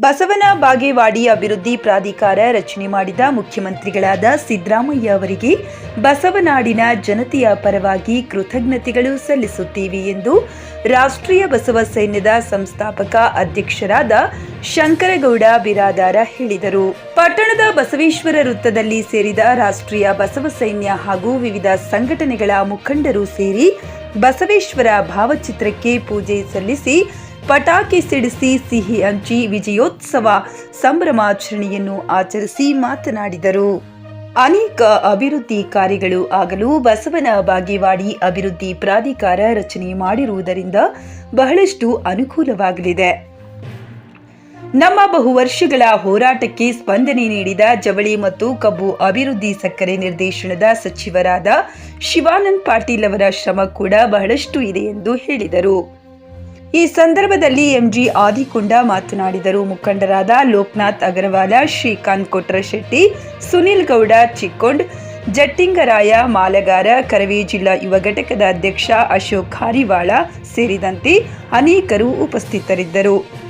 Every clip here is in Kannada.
ಬಸವನ ಬಾಗೇವಾಡಿ ಅಭಿವೃದ್ಧಿ ಪ್ರಾಧಿಕಾರ ರಚನೆ ಮಾಡಿದ ಮುಖ್ಯಮಂತ್ರಿಗಳಾದ ಸಿದ್ದರಾಮಯ್ಯ ಅವರಿಗೆ ಬಸವನಾಡಿನ ಜನತೆಯ ಪರವಾಗಿ ಕೃತಜ್ಞತೆಗಳು ಸಲ್ಲಿಸುತ್ತೀವಿ ಎಂದು ರಾಷ್ಟ್ರೀಯ ಬಸವ ಸೈನ್ಯದ ಸಂಸ್ಥಾಪಕ ಅಧ್ಯಕ್ಷರಾದ ಶಂಕರಗೌಡ ಬಿರಾದಾರ ಹೇಳಿದರು. ಪಟ್ಟಣದ ಬಸವೇಶ್ವರ ವೃತ್ತದಲ್ಲಿ ಸೇರಿದ ರಾಷ್ಟ್ರೀಯ ಬಸವ ಸೈನ್ಯ ಹಾಗೂ ವಿವಿಧ ಸಂಘಟನೆಗಳ ಮುಖಂಡರು ಸೇರಿ ಬಸವೇಶ್ವರ ಭಾವಚಿತ್ರಕ್ಕೆ ಪೂಜೆ ಸಲ್ಲಿಸಿ ಪಟಾಕಿ ಸಿಡಿಸಿ ಸಿಹಿ ಹಂಚಿ ವಿಜಯೋತ್ಸವ ಸಂಭ್ರಮಾಚರಣೆಯನ್ನು ಆಚರಿಸಿ ಮಾತನಾಡಿದರು. ಅನೇಕ ಅಭಿವೃದ್ಧಿ ಕಾರ್ಯಗಳು ಆಗಲು ಬಸವನ ಬಾಗೇವಾಡಿ ಅಭಿವೃದ್ಧಿ ಪ್ರಾಧಿಕಾರ ರಚನೆ ಮಾಡಿರುವುದರಿಂದ ಬಹಳಷ್ಟು ಅನುಕೂಲವಾಗಲಿದೆ. ನಮ್ಮ ಬಹು ವರ್ಷಗಳ ಹೋರಾಟಕ್ಕೆ ಸ್ಪಂದನೆ ನೀಡಿದ ಜವಳಿ ಮತ್ತು ಕಬ್ಬು ಅಭಿವೃದ್ಧಿ ಸಕ್ಕರೆ ನಿರ್ದೇಶನದ ಸಚಿವರಾದ ಶಿವಾನಂದ್ ಪಾಟೀಲ್ ಅವರ ಶ್ರಮ ಕೂಡ ಬಹಳಷ್ಟು ಇದೆ ಎಂದು ಹೇಳಿದರು. ಈ ಸಂದರ್ಭದಲ್ಲಿ ಎಂಜಿ ಆದಿಕೊಂಡ ಮಾತನಾಡಿದರು. ಮುಖಂಡರಾದ ಲೋಕನಾಥ್ ಅಗರವಾಲ, ಶ್ರೀಕಾಂತ್ ಕೊಟ್ರಶೆಟ್ಟಿ, ಸುನಿಲ್ ಗೌಡ, ಚಿಕ್ಕೊಂಡ್, ಜಟ್ಟಿಂಗರಾಯ, ಮಾಲಗಾರ, ಕರವೇ ಜಿಲ್ಲಾ ಯುವ ಘಟಕದ ಅಧ್ಯಕ್ಷ ಅಶೋಕ್ ಹಾರಿವಾಳ ಸೇರಿದಂತೆ ಅನೇಕರು ಉಪಸ್ಥಿತರಿದ್ದರು.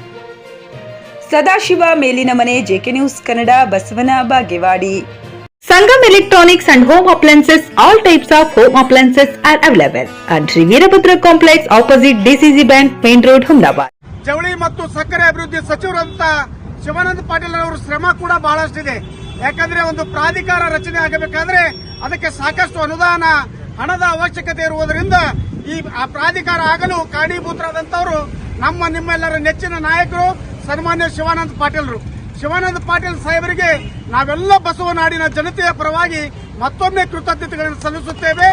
ಸದಾಶಿವ ಮೇಲಿನ ಮನೆ, JK news Kannada, Basavana Bagewadi. Sangam Electronics and Home Appliances, all types of home appliances are available. At Sri Veerabhadra Complex opposite DCC Bank, Main Road, Humdabad. ಜವಳಿ ಮತ್ತು ಸಕ್ಕರೆ ಅಭಿವೃದ್ಧಿ ಸಚಿವರಂತ ಶಿವಾನಂದ ಪಾಟೀಲ್ ಅವರ ಶ್ರಮ ಕೂಡ ಬಹಳಷ್ಟಿದೆ. ಯಾಕಂದ್ರೆ ಒಂದು ಪ್ರಾಧಿಕಾರ ರಚನೆ ಆಗಬೇಕಾದ್ರೆ ಅದಕ್ಕೆ ಸಾಕಷ್ಟು ಅನುದಾನ ಹಣದ ಅವಶ್ಯಕತೆ ಇರುವುದರಿಂದ ಈ ಆ ಪ್ರಾಧಿಕಾರ ಆಗಲು ಕಾರಣೀಭೂತರಾದಂತವರು ನಮ್ಮ ನಿಮ್ಮೆಲ್ಲರ ನೆಚ್ಚಿನ ನಾಯಕರು ಸನ್ಮಾನ್ಯ ಶಿವಾನಂದ ಪಾಟೀಲ್ರು. ಶಿವಾನಂದ ಪಾಟೀಲ್ ಸಾಹೇಬರಿಗೆ ನಾವೆಲ್ಲ ಬಸವನಾಡಿನ ಜನತೆಯ ಪರವಾಗಿ ಮತ್ತೊಮ್ಮೆ ಕೃತಜ್ಞತೆಗಳನ್ನು ಸಲ್ಲಿಸುತ್ತೇವೆ.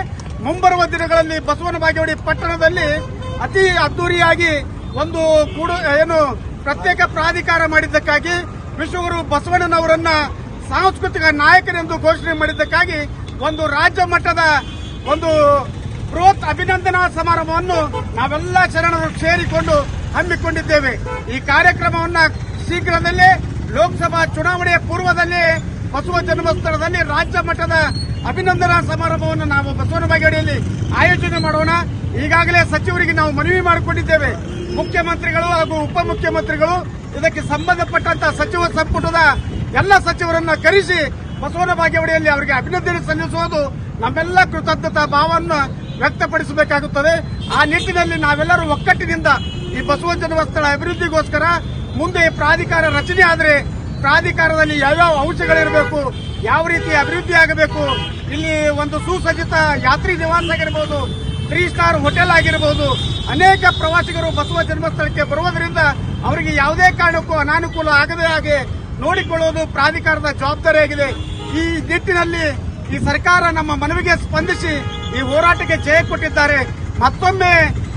ಮುಂಬರುವ ದಿನಗಳಲ್ಲಿ ಬಸವನ ಬಾಗೇವಾಡಿ ಪಟ್ಟಣದಲ್ಲಿ ಅತಿ ಅದ್ದೂರಿಯಾಗಿ ಒಂದು ಕೂಡ, ಏನು ಪ್ರತ್ಯೇಕ ಪ್ರಾಧಿಕಾರ ಮಾಡಿದ್ದಕ್ಕಾಗಿ ವಿಶ್ವಗುರು ಬಸವಣ್ಣನವರನ್ನ ಸಾಂಸ್ಕೃತಿಕ ನಾಯಕರೆಂದು ಘೋಷಣೆ ಮಾಡಿದ್ದಕ್ಕಾಗಿ ಒಂದು ರಾಜ್ಯ ಮಟ್ಟದ ಒಂದು ಬೃಹತ್ ಅಭಿನಂದನಾ ಸಮಾರಂಭವನ್ನು ನಾವೆಲ್ಲ ಶರಣರು ಸೇರಿಕೊಂಡು ಹಮ್ಮಿಕೊಂಡಿದ್ದೇವೆ. ಈ ಕಾರ್ಯಕ್ರಮವನ್ನ ಶೀಘ್ರದಲ್ಲೇ ಲೋಕಸಭಾ ಚುನಾವಣೆಯ ಪೂರ್ವದಲ್ಲಿ ಬಸವ ಜನ್ಮಸ್ಥಳದಲ್ಲಿ ರಾಜ್ಯ ಮಟ್ಟದ ಅಭಿನಂದನಾ ಸಮಾರಂಭವನ್ನು ನಾವು ಬಸವನ ಬಾಗೇಡಿಯಲ್ಲಿ ಆಯೋಜನೆ ಮಾಡೋಣ. ಈಗಾಗಲೇ ಸಚಿವರಿಗೆ ನಾವು ಮನವಿ ಮಾಡಿಕೊಂಡಿದ್ದೇವೆ. ಮುಖ್ಯಮಂತ್ರಿಗಳು ಹಾಗೂ ಉಪಮುಖ್ಯಮಂತ್ರಿಗಳು, ಇದಕ್ಕೆ ಸಂಬಂಧಪಟ್ಟಂತಹ ಸಚಿವ ಸಂಪುಟದ ಎಲ್ಲ ಸಚಿವರನ್ನ ಕರೆಸಿ ಬಸವನ ಬಾಗೇವಾಡಿಯಲ್ಲಿ ಅವರಿಗೆ ಅಭಿನಂದನೆ ಸಲ್ಲಿಸುವುದು ನಮ್ಮೆಲ್ಲ ಕೃತಜ್ಞತಾ ಭಾವವನ್ನು ವ್ಯಕ್ತಪಡಿಸಬೇಕಾಗುತ್ತದೆ. ಆ ನಿಟ್ಟಿನಲ್ಲಿ ನಾವೆಲ್ಲರೂ ಒಕ್ಕಟ್ಟಿನಿಂದ ಈ ಬಸವ ಜನ್ಮಸ್ಥಳ ಅಭಿವೃದ್ಧಿಗೋಸ್ಕರ ಮುಂದೆ ಪ್ರಾಧಿಕಾರ ರಚನೆ ಆದರೆ ಪ್ರಾಧಿಕಾರದಲ್ಲಿ ಯಾವ್ಯಾವ ಅಂಶಗಳಿರಬೇಕು, ಯಾವ ರೀತಿ ಅಭಿವೃದ್ಧಿ ಆಗಬೇಕು, ಇಲ್ಲಿ ಒಂದು ಸುಸಜ್ಜಿತ ಯಾತ್ರಿ ನಿವಾಸ ಆಗಿರಬಹುದು ತ್ರೀ ಸ್ಟಾರ್ ಹೋಟೆಲ್ ಆಗಿರಬಹುದು ಅನೇಕ ಪ್ರವಾಸಿಗರು ಬಸವ ಜನ್ಮಸ್ಥಳಕ್ಕೆ ಬರುವುದರಿಂದ ಅವರಿಗೆ ಯಾವುದೇ ಕಾರಣಕ್ಕೂ ಅನಾನುಕೂಲ ಆಗದೇ ಹಾಗೆ ನೋಡಿಕೊಳ್ಳುವುದು ಪ್ರಾಧಿಕಾರದ ಜವಾಬ್ದಾರಿಯಾಗಿದೆ ಈ ನಿಟ್ಟಿನಲ್ಲಿ ಈ ಸರ್ಕಾರ ನಮ್ಮ ಮನವಿಗೆ ಸ್ಪಂದಿಸಿ ಈ ಹೋರಾಟಕ್ಕೆ ಜಯ ಕೊಟ್ಟಿದ್ದಾರೆ. ಮತ್ತೊಮ್ಮೆ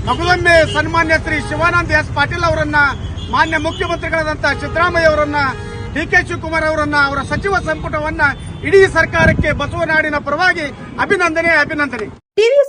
ಮಗಳೊಮ್ಮೆ ಸನ್ಮಾನ್ಯ ಶ್ರೀ ಶಿವಾನಂದ ಎಸ್ ಪಾಟೀಲ್ ಅವರನ್ನ ಮಾನ್ಯ ಮುಖ್ಯಮಂತ್ರಿಗಳಾದಂತಹ ಸಿದ್ದರಾಮಯ್ಯ ಅವರನ್ನ ಡಿ ಕೆ ಶಿವಕುಮಾರ್ ಅವರನ್ನ, ಅವರ ಸಚಿವ ಸಂಪುಟವನ್ನ ಇಡೀ ಸರ್ಕಾರಕ್ಕೆ ಬಸವನಾಡಿನ ಪರವಾಗಿ ಅಭಿನಂದನೆ ಅಭಿನಂದನೆ.